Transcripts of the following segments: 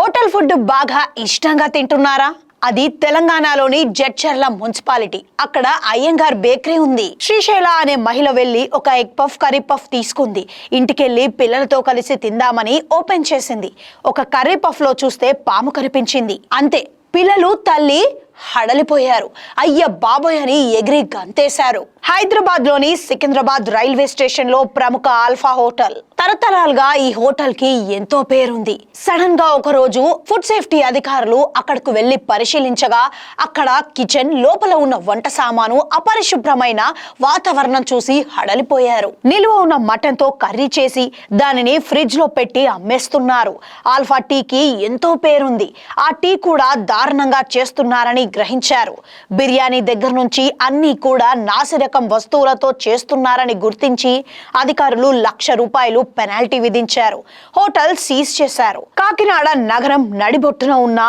Hotel food బాగా ఇష్టంగా తింటున్నారా? అది తెలంగాణలోని జడ్చర్ల మున్సిపాలిటీ. అక్కడ అయ్యంగార్ బేకరీ ఉంది. శ్రీశైల అనే మహిళ వెళ్ళి ఒక ఎగ్ పఫ్ కర్రీ పఫ్ తీసుకుంది. ఇంటికెళ్ళి పిల్లలతో కలిసి తిందామని ఓపెన్ చేసింది. ఒక కర్రీ పఫ్లో చూస్తే పాము కనిపించింది. అంతే పిల్లలు తల్లి హడలిపోయారు. అయ్య బాబోయ్ అని ఎగిరి గంతేశారు. హైదరాబాద్లోని సికింద్రాబాద్ రైల్వే స్టేషన్లో ప్రముఖ ఆల్ఫా హోటల్. తరతరాలుగా ఈ హోటల్కి ఎంతో పేరుంది. సడన్గా ఒక రోజు ఫుడ్ సేఫ్టీ అధికారులు అక్కడకు వెళ్ళి పరిశీలించగా అక్కడ కిచెన్ లోపల ఉన్న వంట సామాను అపరిశుభ్రమైన వాతావరణం చూసి హడలిపోయారు. నిలువ ఉన్న మటన్తో కర్రీ చేసి దానిని ఫ్రిడ్జ్లో పెట్టి అమ్మేస్తున్నారు. ఆల్ఫా టీకి ఎంతో పేరుంది. ఆ టీ కూడా దారుణంగా చేస్తున్నారని గ్రహించారు. బిర్యానీ దగ్గర నుంచి అన్ని కూడా నాసిరకం వస్తువులతో చేస్తున్నారని గుర్తించి అధికారులు లక్ష రూపాయలు పెనాల్టీ విధించారు. హోటల్ సీజ్ చేశారు. కాకినాడ నగరం నడిబొట్టున ఉన్న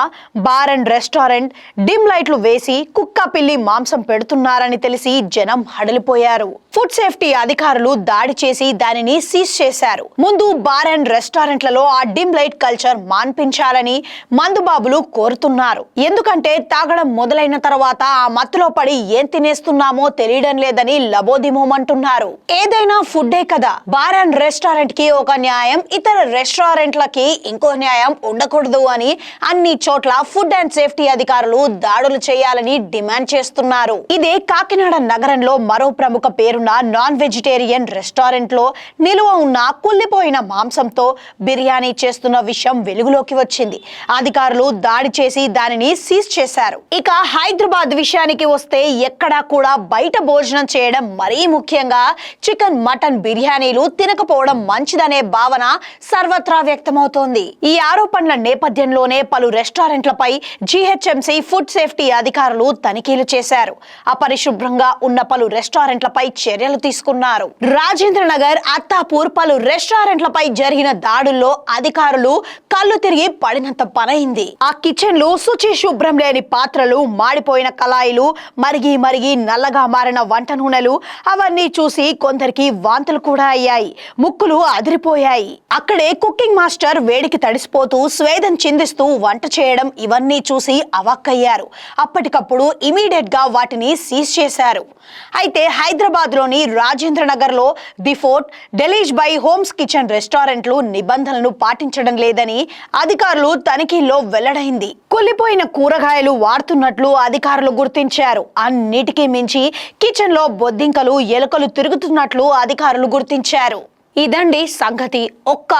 బార్ అండ్ రెస్టారెంట్ డిమ్ లైట్లు వేసి కుక్క పిల్లి మాంసం పెడుతున్నారని తెలిసి జనం హడలిపోయారు. ఫుడ్ సేఫ్టీ అధికారులు దాడి చేసి దానిని సీజ్ చేశారు. ముందు బార్ అండ్ రెస్టారెంట్లలో ఆ డిమ్ లైట్ కల్చర్ మాన్పించాలని మందుబాబులు కోరుతున్నారు. ఎందుకంటే తాగడం మొదలైన తర్వాత ఆ మత్తులో పడి ఏం తినేస్తున్నామో తెలియడం లేదని లబోదిమోమంటున్నారు. ఏదైనా ఫుడ్డే కదా. బార్ అండ్ రెస్టారెంట్ కి ఒక న్యాయం ఇతర రెస్టారెంట్లకి ఇంకో న్యాయం ఉండకూడదు అని అన్ని చోట్ల ఫుడ్ అండ్ సేఫ్టీ అధికారులు దాడులు చేయాలని డిమాండ్ చేస్తున్నారు. ఇదే కాకినాడ నగరంలో మరో ప్రముఖ పేరున్న నాన్ వెజిటేరియన్ రెస్టారెంట్లో నిలువ ఉన్న కుళ్ళిపోయిన మాంసంతో బిర్యానీ చేస్తున్న విషయం వెలుగులోకి వచ్చింది. అధికారులు దాడి చేసి దానిని సీజ్ చేశారు. ఇక హైదరాబాద్ విషయానికి వస్తే ఎక్కడా కూడా బయట భోజనం చేయడం మరీ ముఖ్యంగా చికెన్ మటన్ బిర్యానీలు తినకపోవడం మంచిదనే భావన సర్వత్రా వ్యక్తమవుతోంది. ఈ ఆరోపణల నేపథ్యంలోనే పలు రెస్టారెంట్లపై జీహెచ్ఎంసీ ఫుడ్ సేఫ్టీ అధికారులు తనిఖీలు చేశారు. అపరిశుభ్రంగా ఉన్న పలు రెస్టారెంట్లపై చర్యలు తీసుకున్నారు. రాజేంద్ర నగర్ అత్తాపూర్ పలు రెస్టారెంట్లపై జరిగిన దాడుల్లో అధికారులు కళ్ళు తిరిగి పడినంత పనైంది. ఆ కిచెన్లు శుచి శుభ్రం లేని పాత్రలు మాడిపోయిన కళాయిలు మరిగి మరిగి నల్లగా మారిన వంట నూనెలు అవన్నీ చూసి కొందరికి వాంతులు కూడా అయ్యాయి. ముక్కులు అదిరిపోయాయి. అక్కడే కుకింగ్ మాస్టర్ వేడికి తడిసిపోతూ స్వేదం చిందిస్తూ వంట చేయడం ఇవన్నీ చూసి అవాక్కయ్యారు. అప్పటికప్పుడు ఇమీడియట్గా వాటిని సీజ్ చేశారు. అయితే హైదరాబాద్లోని రాజేంద్ర నగర్లో the fort delis by homes kitchen రెస్టారెంట్లు నిబంధనలను పాటించడం లేదని అధికారులు తనిఖీల్లో వెల్లడైంది. కులిపోయిన కూరగాయలు వాడుతున్నట్లు అధికారులు గుర్తించారు. అన్నిటికీ మించి కిచెన్లో బొద్దింకలు ఎలుకలు తిరుగుతున్నట్లు అధికారులు గుర్తించారు. ఇదండి సంగతి. ఒక్క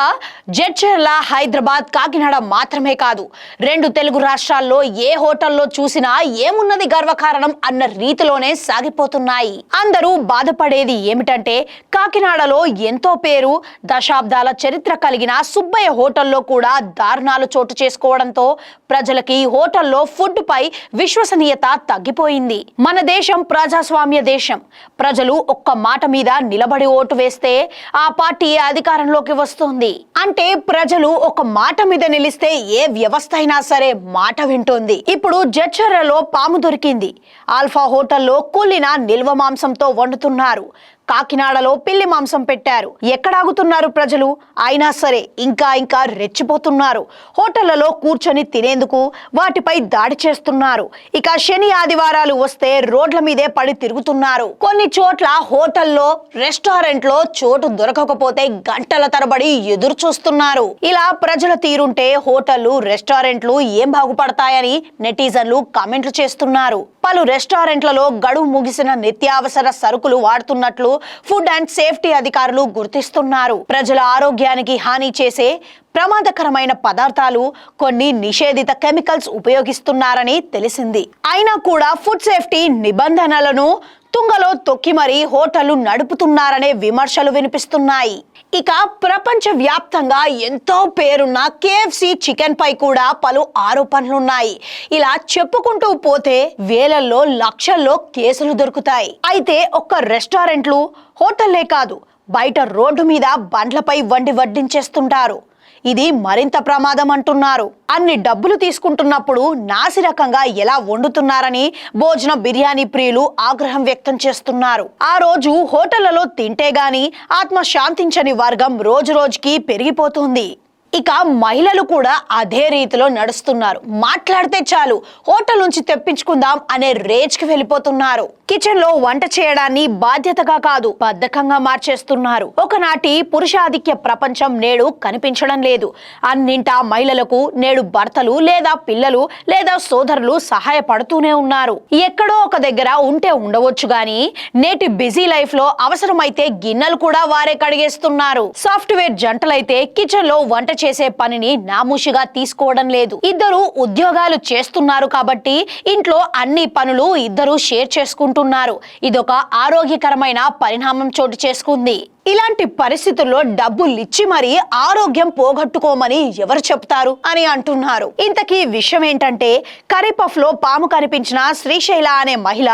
జడ్చర్ల హైదరాబాద్ కాకినాడ మాత్రమే కాదు. రెండు తెలుగు రాష్ట్రాల్లో ఏ హోటల్లో చూసినా ఏమున్నది గర్వకారణం అన్న రీతిలోనే సాగిపోతున్నాయి. అందరూ బాధపడేది ఏమిటంటే కాకినాడలో ఎంతో పేరు దశాబ్దాల చరిత్ర కలిగిన సుబ్బయ్య హోటల్లో కూడా దారుణాలు చోటు చేసుకోవడంతో ప్రజలకి హోటల్లో ఫుడ్ పై విశ్వసనీయత తగ్గిపోయింది. మన దేశం ప్రజాస్వామ్య దేశం. ప్రజలు ఒక్క మాట మీద నిలబడి ఓటు వేస్తే ఆ పార్టీ అధికారంలోకి వస్తుంది. అంటే ప్రజలు ఒక మాట మీద నిలిస్తే ఏ వ్యవస్థ అయినా సరే మాట వింటోంది. ఇప్పుడు జడ్చర్రలో పాము దొరికింది. ఆల్ఫా హోటల్లో కూలిన నిల్వ మాంసంతో వండుతున్నారు. కాకినాడలో పిల్లి మాంసం పెట్టారు. ఎక్కడ ఆగుతున్నారు ప్రజలు? అయినా సరే ఇంకా ఇంకా రెచ్చిపోతున్నారు. హోటళ్ళలో కూర్చొని తినేందుకు వాటిపై దాడి చేస్తున్నారు. ఇక శని ఆదివారాలు వస్తే రోడ్ల మీదే పడి తిరుగుతున్నారు. కొన్ని చోట్ల హోటల్లో రెస్టారెంట్లో చోటు దొరకకపోతే గంటల తరబడి ఎదురు చూస్తున్నారు. ఇలా ప్రజల తీరుంటే హోటళ్ళు రెస్టారెంట్లు ఏం బాగుపడతాయని నెటిజన్లు కామెంట్లు చేస్తున్నారు. పలు రెస్టారెంట్లలో గడువు ముగిసిన నిత్యావసర సరుకులు వాడుతున్నట్లు ఫుడ్ అండ్ సేఫ్టీ అధికారులు గుర్తిస్తున్నారు. ప్రజల ఆరోగ్యానికి హాని చేసే ప్రమాదకరమైన పదార్థాలు కొన్ని నిషేధిత కెమికల్స్ ఉపయోగిస్తున్నారని తెలిసింది. అయినా కూడా ఫుడ్ సేఫ్టీ నిబంధనలను తుంగలో తొక్కి మరీ హోటళ్ళు నడుపుతున్నారనే విమర్శలు వినిపిస్తున్నాయి. ఇక ప్రపంచ వ్యాప్తంగా ఎంతో పేరున్న కేఎఫ్సి చికెన్ పై కూడా పలు ఆరోపణలున్నాయి. ఇలా చెప్పుకుంటూ పోతే వేలల్లో లక్షల్లో కేసులు దొరుకుతాయి. అయితే ఒక్క రెస్టారెంట్లు హోటల్లే కాదు బయట రోడ్డు మీద బండ్లపై వండి వడ్డించేస్తుంటారు. ఇది మరింత ప్రమాదం అంటున్నారు. అన్ని డబ్బులు తీసుకుంటున్నప్పుడు నాసిరకంగా ఎలా వండుతున్నారని భోజన బిర్యానీ ప్రియులు ఆగ్రహం వ్యక్తం చేస్తున్నారు. ఆ రోజు హోటళ్ళలో తింటే గాని ఆత్మ శాంతించని వర్గం రోజు రోజుకి పెరిగిపోతుంది. ఇక మహిళలు కూడా అదే రీతిలో నడుస్తున్నారు. మాట్లాడితే చాలు హోటల్ నుంచి తెప్పించుకుందాం అనే రేజ్కి వెళ్ళిపోతున్నారు. కిచెన్లో వంట చేయడాన్ని బాధ్యతగా కాదు బద్ధకంగా మార్చేస్తున్నారు. ఒకనాటి పురుషాధిక్య ప్రపంచం నేడు కనిపించడం లేదు. అన్నింటా మహిళలకు నేడు భర్తలు లేదా పిల్లలు లేదా సోదరులు సహాయపడుతూనే ఉన్నారు. ఎక్కడో ఒక దగ్గర ఉంటే ఉండవచ్చు గాని నేటి బిజీ లైఫ్లో అవసరమైతే గిన్నెలు కూడా వారే కడిగేస్తున్నారు. సాఫ్ట్వేర్ జంటలైతే కిచెన్లో వంట చేసే పనిని నామూషిగా తీసుకోవడం లేదు. ఇద్దరు ఉద్యోగాలు చేస్తున్నారు కాబట్టి ఇంట్లో అన్ని పనులు ఇద్దరు షేర్ చేసుకుంటూ చేసుకుంటున్నారు ఇదొక ఆరోగ్యకరమైన పరిణామం చోటు చేసుకుంది. ఇలాంటి పరిస్థితుల్లో డబ్బులు ఇచ్చి మరీ ఆరోగ్యం పోగొట్టుకోమని ఎవరు చెప్తారు అని అంటున్నారు. ఇంతకీ విషయం ఏంటంటే కరీపఫ్లో పాము కనిపించిన శ్రీశైల అనే మహిళ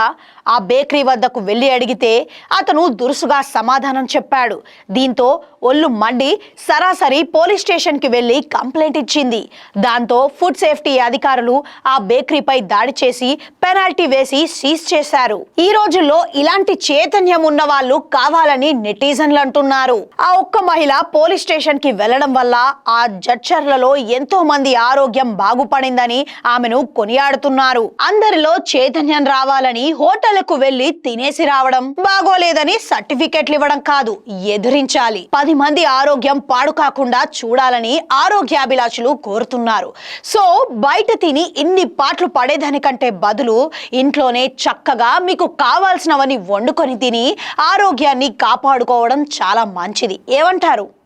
ఆ బేకరీ వద్దకు వెళ్ళి అడిగితే అతను దురుసుగా సమాధానం చెప్పాడు. దీంతో ఒళ్ళు మండి సరాసరి పోలీస్ స్టేషన్కి వెళ్ళి కంప్లైంట్ ఇచ్చింది. దాంతో ఫుడ్ సేఫ్టీ అధికారులు ఆ బేకరీపై దాడి చేసి పెనాల్టీ వేసి సీజ్ చేశారు. ఈ రోజుల్లో ఇలాంటి చైతన్యం ఉన్న వాళ్ళు కావాలని నెటిజన్లు అంటున్నారు. ఆ ఒక్క మహిళ పోలీస్ స్టేషన్కి వెళ్ళడం వల్ల ఆ జడ్చర్లలో ఎంతో మంది ఆరోగ్యం బాగుపడిందని ఆమెను కొనియాడుతున్నారు. అందరిలో చైతన్యం రావాలని హోటళ్ళకు వెళ్ళి తినేసి రావడం బాగోలేదని సర్టిఫికెట్లు ఇవ్వడం కాదు ఎదిరించాలి. పది మంది ఆరోగ్యం పాడు కాకుండా చూడాలని ఆరోగ్యాభిలాషులు కోరుతున్నారు. సో బయట తిని ఇన్ని పాటలు పడేదానికంటే బదులు ఇంట్లోనే చక్కగా మీకు కావాల్సినవని వండుకొని తిని ఆరోగ్యాన్ని కాపాడుకోవడం చాలా మంచిది. ఏమంటారు?